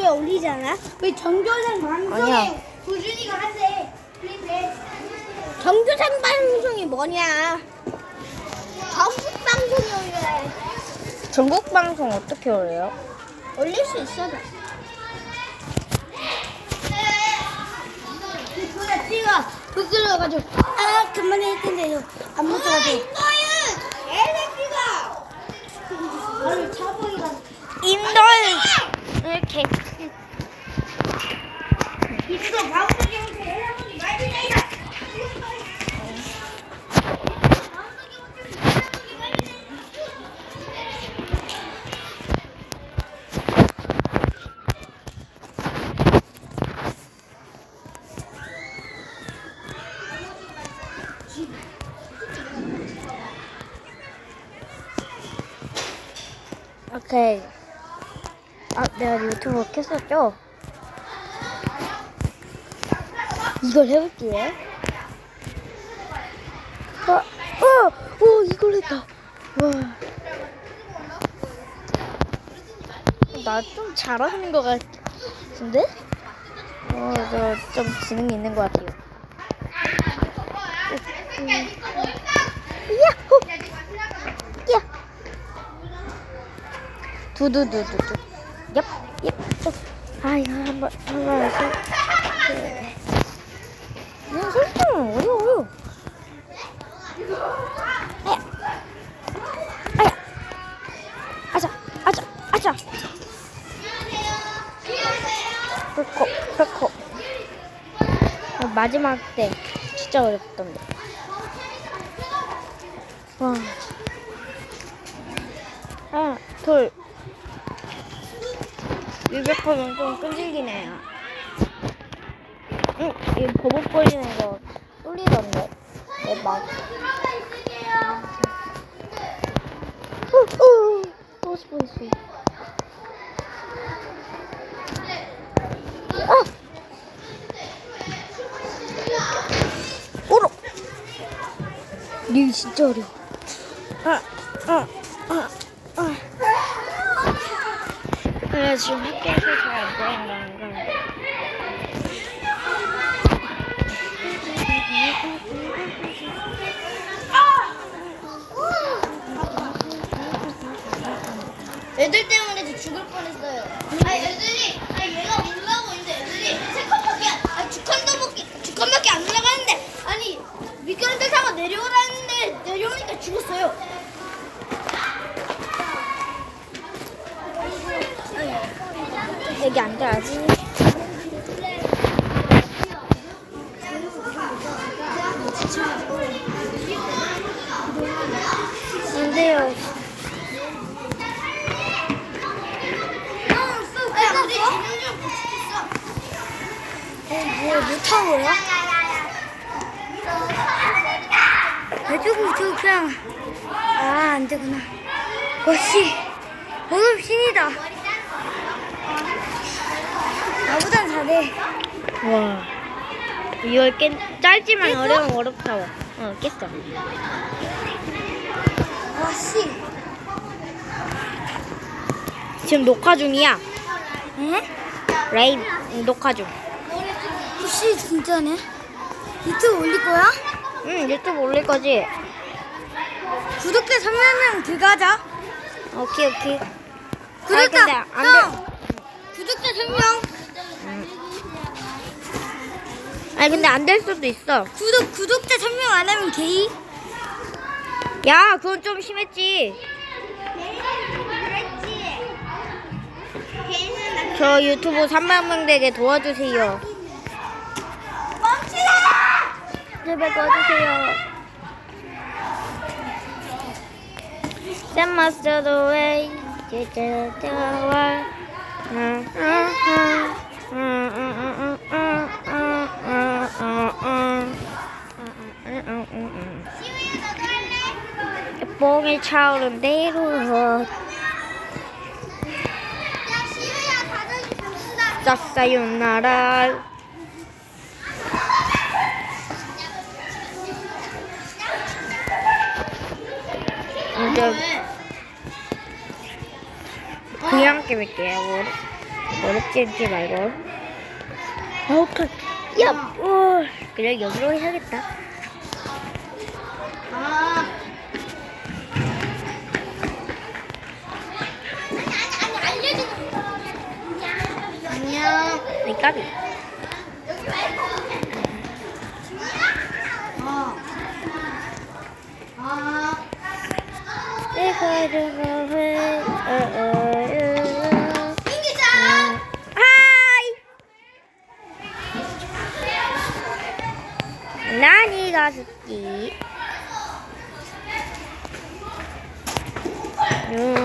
유튜브에 올리잖아. 왜 정교생 방송에 아니야. 구준이가 한대. 정교생 방송이 뭐냐? 전국 방송이 올려야 전국 방송 어떻게 올려요? 올릴 수 있어. 나. 그거 찍어. 부끄러워 가지고 아 그만해 했는데도 안 못해가지고. 이거는 애새끼가. 아니 차보이가. 인돌 이렇게 이거 방송이 형태 해라보지 말자 이거. 오케이. 아, 내가 유튜브 켰었죠? 이걸 해볼게요. 아, 어, 오, 이걸 했다. 와. 나 좀 잘하는 것 같은데? 어, 저 좀 지능이 있는 것 같아요. 음, 야호! 야! 두두두두두. 얍, 얍, 또. 아, 이거 한 번, 한 번. 네. 이거 설정 어려워요. 아야. 아야. 아자, 아자, 아자. 펄코, 펄코. 어, 마지막 때 진짜 어렵던데. 와. 하나, 둘. 유백하면 좀 끈질기네요. 응, 이 버벅거리는 거 뚫리던데. 내 막. 어, 어, 또 스포했어. 아! 니 진짜 어려워. 아, 아, 아, 아. 내가 지금 학교에서 잘안 되는 건가? 애들 때문에 저 죽을 뻔했어요. 아니 애들이 아니 얘가 올라오고 있는데 애들이 세 칸밖에 안- 아니 두 칸도 못, 두 칸밖에 안 올라가는데 아니 미끄럼틀 타고 내려오라는데 내려오니까 죽었어요. 여기 앉아야지. 안 돼요. 형 쏘. 야 우리 진영이랑 같이 있어. 뭐야, 못하고요? 해주고 저 그냥 아 안 되구나. 역시 너도 신이다. 나보단 잘해. 와. 이걸 깬, 짧지만 어려운 어렵다. 어, 깼어. 아씨. 지금 녹화 중이야. 에? 레인, 녹화 중. 혹시 진짜네? 유튜브 올릴 거야? 응, 유튜브 올릴 거지? 구독자 3만 명 들어가자. 오케이, 오케이. 구독자 근데 안 돼. 형. 구독자 3명. 아니, 근데 안 될 수도 있어. 구독 구독자 3명 안 하면 게이. 야, 그건 좀 심했지. 저 유튜브 3만 명 되게 도와주세요. 멈추라! 도와주세요. Send master the way. 제자자와. 뽕이 차오른 대로 다들 죽는다. 싹사윤나라 이제 그냥 깨볼게요. 어렵게 하지 말고. 아우, 컷. 야, 어. 그래, 여기로 해야겠다. 아. 안녕. 이 까비. 아. 아. 내가 들어회, 어,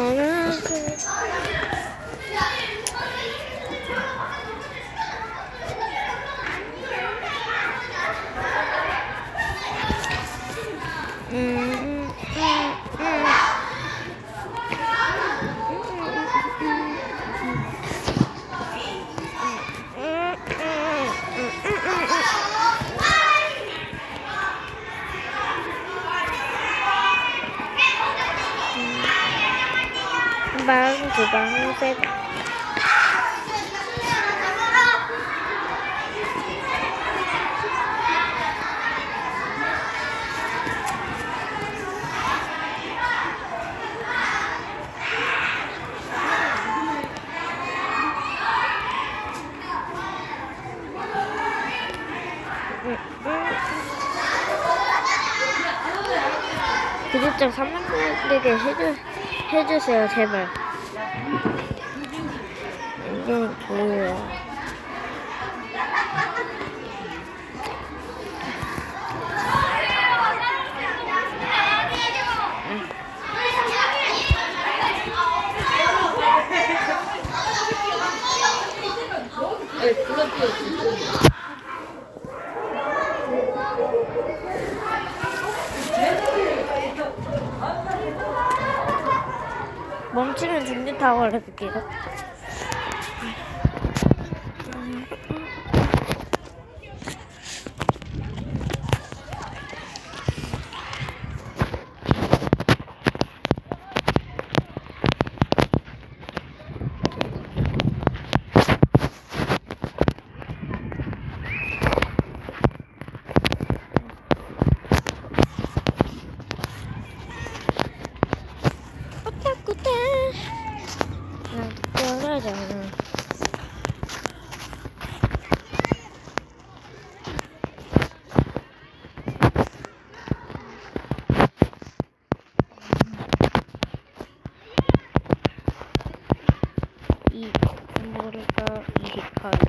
방. 구독자 3만 명에게 해주, 해주세요, 제발. 이건 뭐예요? 멈추면 중지 타고 알려줄게요. 꾸타꾸타. 난 떨어져. 이 모르가 이리카이고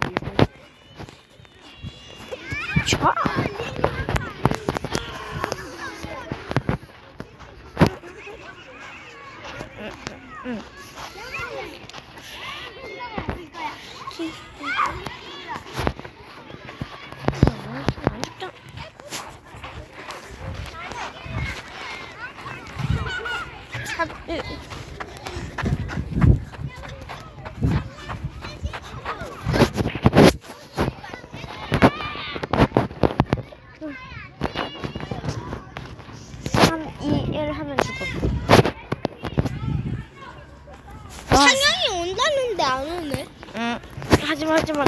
촤 응. 안 죽죠? 참, 으. 삼, 이, 일 하면 죽어. 와, 상영이 온다는데 안 오네. 응. 하지마, 하지마.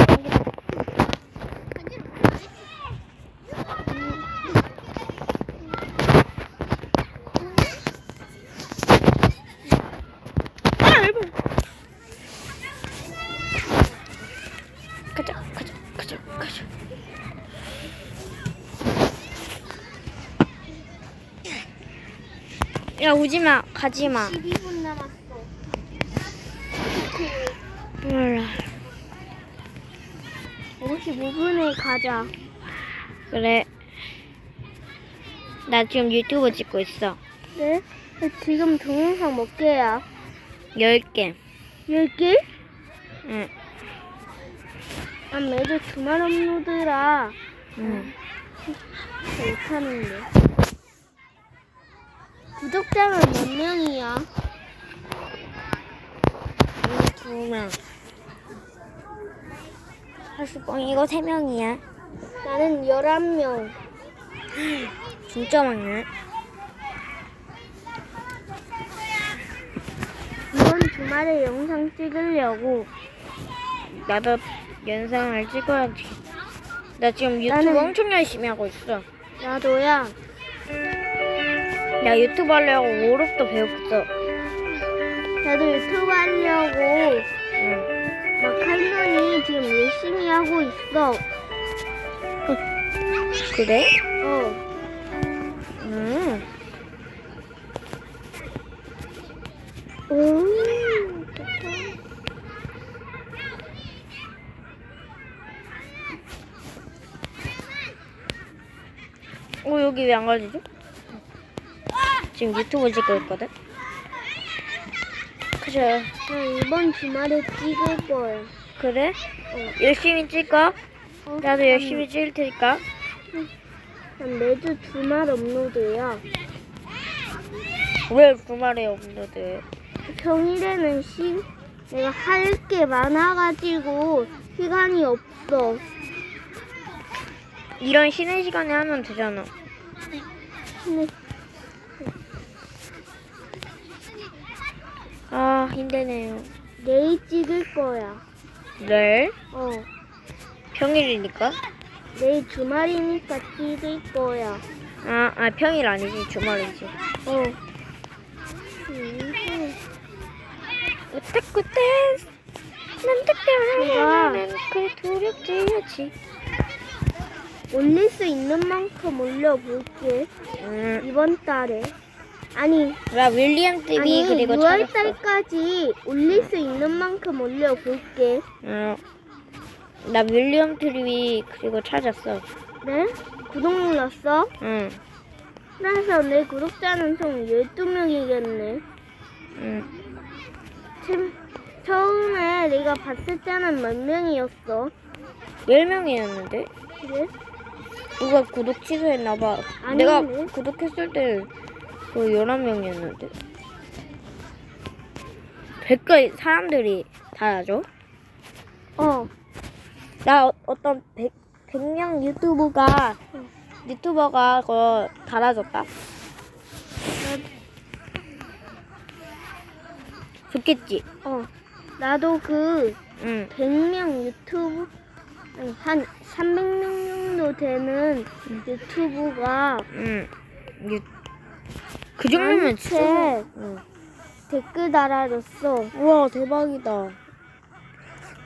아, 얇아. 가자, 가자, 가자, 가자. 야, 오지마, 가지마. 12분 남았어. 몰라. 55분에 가자. 그래. 나 지금 유튜브 찍고 있어. 네? 지금 동영상 몇 개야? 10개. 10개? 응. 난 매주 주말 업로드라 응. 못하는데. 구독자는 몇 명이야? 두 명. 이거 세 명이야. 나는 11명. 진짜 많네. 이번 주말에 영상 찍으려고 나도 영상을 찍어야지. 나 지금 유튜브 나는- 엄청 열심히 하고 있어. 나도야. 나 유튜브 하려고 오롭도 배웠어. 나도 유튜브 하려고 응. 막 할머니 지금 열심히 하고 있어. 그래? 어. 음. 오. 어 여기 왜 안 가지지? 지금 유튜브 찍고 있거든. 그래. 나 이번 주말에 찍을 거야. 그래? 어. 열심히 찍어. 어, 나도 열심히 찍을 테니까. 난 매주 주말 업로드야. 왜 주말에 업로드? 평일에는 시 내가 할 게 많아가지고 시간이 없어. 이런 쉬는 시간에 하면 되잖아. 근데 아 힘드네요. 내일 찍을 거야. 내일 어. 평일이니까. 내일 주말이니까 찍을 거야. 아, 아 평일 아니지 주말이지. 어. 음, 우떼꾸떼 난 나는 그 두렵지야지. 올릴 수 있는 만큼 올려볼게. 음, 이번 달에. 아니, 나 윌리엄 TV 아니 그리고 6월 찾았어. 달까지 올릴 수 있는 만큼 올려볼게. 어, 나 윌리엄 TV 그리고 찾았어. 네? 구독 눌렀어? 응, 그래서 내 구독자는 총 12명이겠네. 응. 처음에 내가 봤을 때는 몇 명이었어? 10명이었는데? 그래? 누가 구독 취소했나봐. 아니네. 내가 구독했을 때 그 11명이었는데. 댓글 사람들이 달아줘? 어. 나 어, 어떤 100, 100명 유튜브가 유튜버가 그거 달아줬다. 좋겠지? 어. 나도 그 응. 100명 유튜브 아니, 한 300명 정도 되는 유튜브가 응. 유... 그 정도면 진짜. 응. 댓글 달아줬어. 우와 대박이다.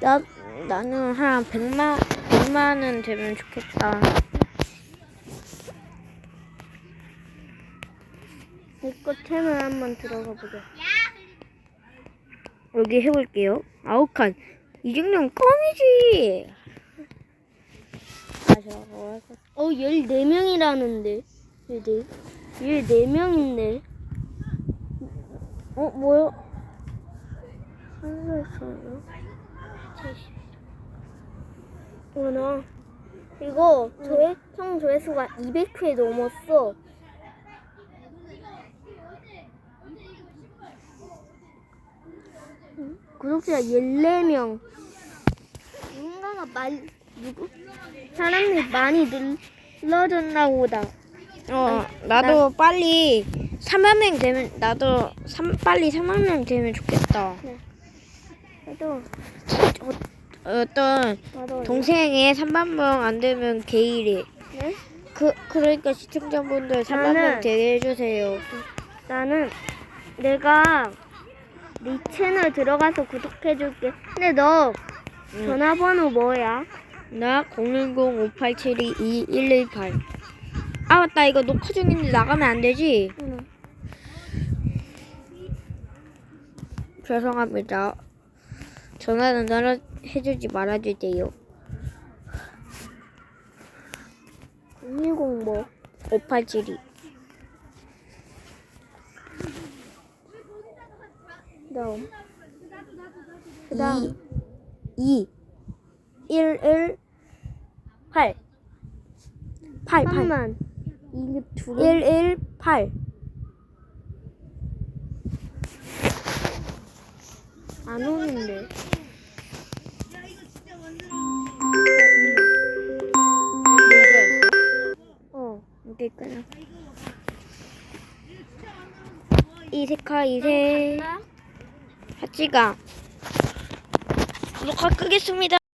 나 나는 한 100만 100만은 되면 좋겠다. 내거 채널 한번 들어가 보자. 여기 해볼게요. 아홉 칸. 이 정도면 껌이지. 하고 해서. 어, 14명이라는데. 얘들. 14명인데. 어 뭐야? 한살서요 어, 나 이거 조회, 총 조회수가 200회 넘었어. 응? 구독자 14명. 누군가가 말, 누구? 사람들이 많이 늘러졌나 보다. 어 나도 빨리 3만 명 되면 나도 삼, 빨리 3만 명 되면 좋겠다. 나도, 어떤 나도. 동생의 3만 명안 되면 게이래. 네? 그 그러니까 시청자분들 3만 명 나는- 되게 해주세요. 나는 내가 네 채널 들어가서 구독해줄게. 근데 너 응. 전화번호 뭐야? 나 010-5872-2118. 아 맞다 이거 녹화 중인데 나가면 안 되지? 응. 죄송합니다. 전화는 전화 해주지 말아주세요. 110 뭐? 5872. 그다음. 그다음 2 1 1 8 8 8 잠깐만. 이게 두 개. 1 1 8 안 오는데. 어. 이게 있구나. 이세카 이세 하찌가 구독하 끄겠습니다.